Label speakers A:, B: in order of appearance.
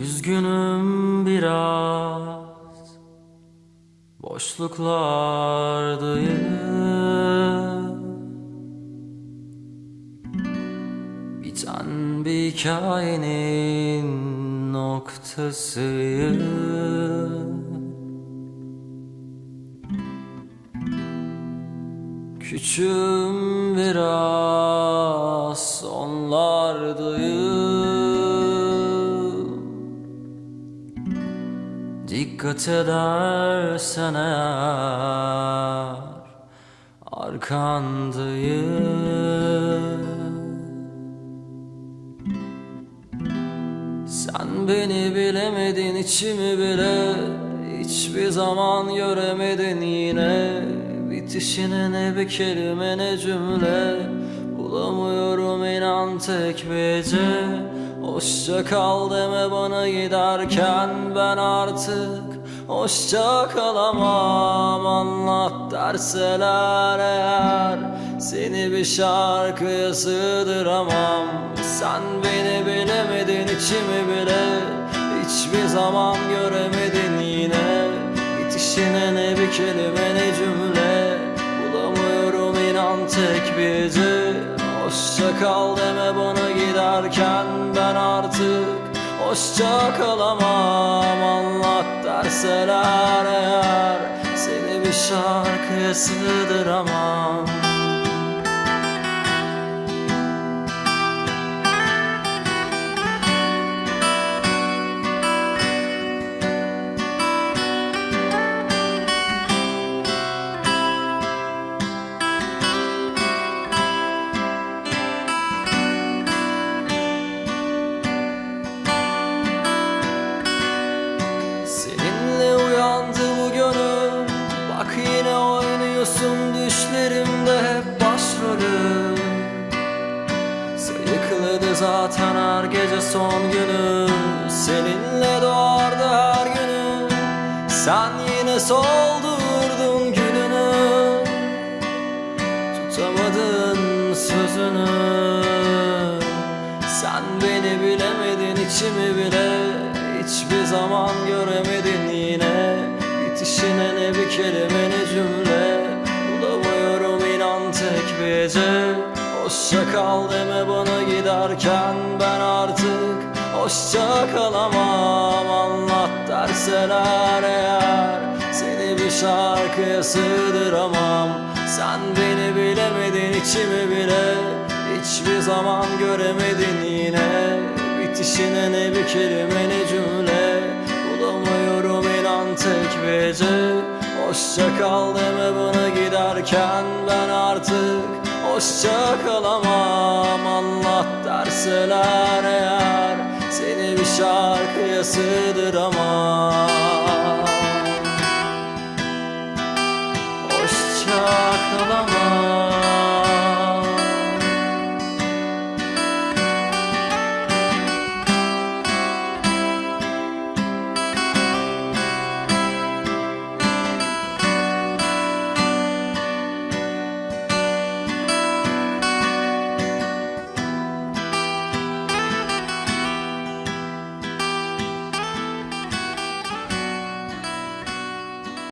A: Üzgünüm biraz. Boşluklardayım Biten bir hikayenin noktasıyım Küçüğüm biraz Dikkat edersen eğer arkandayım Sen beni bilemedin içimi bile Hiçbir zaman göremedin. Yine Bitişine ne bir kelime ne cümle Bulamıyorum inan tek bir Hoşça kal deme bana giderken ben artık Hoşça kalamam anlat derseler eğer. Seni bir şarkıya sığdıramam. Sen beni bilemedin içimi bile Hiçbir zaman göremedin yine. Bitişine ne bir kelime ne cümle. Bulamıyorum inan tek bir hece Hoşça kal deme bana giderken ben artık. Hoşça kalamam derseler eğer Seni bir şarkıya sığdıramam düşlerimde hep başrolü. Sayıkladı zaten her gece son günü. Seninle doğardı her günü. Sen yine soldurdun gülünü Tutamadın sözünü. Sen beni bilemedin içimi bile Hiçbir zaman göremedin yine. Bitişine ne bir kelime Hoşça kal deme bana giderken ben artık Hoşça kalamam. Anlat derseler eğer Seni bir şarkıya sığdıramam. Sen beni bilemedin içimi bile Hiçbir zaman göremedin yine. Bitişine ne bir kelime ne cümle Bulamıyorum inan tek bir Hoşça kal deme bana giderken ben artık Hoşça kalamam anlat derseler eğer Seni bir şarkıya sığdıramam. Hoşça kalamam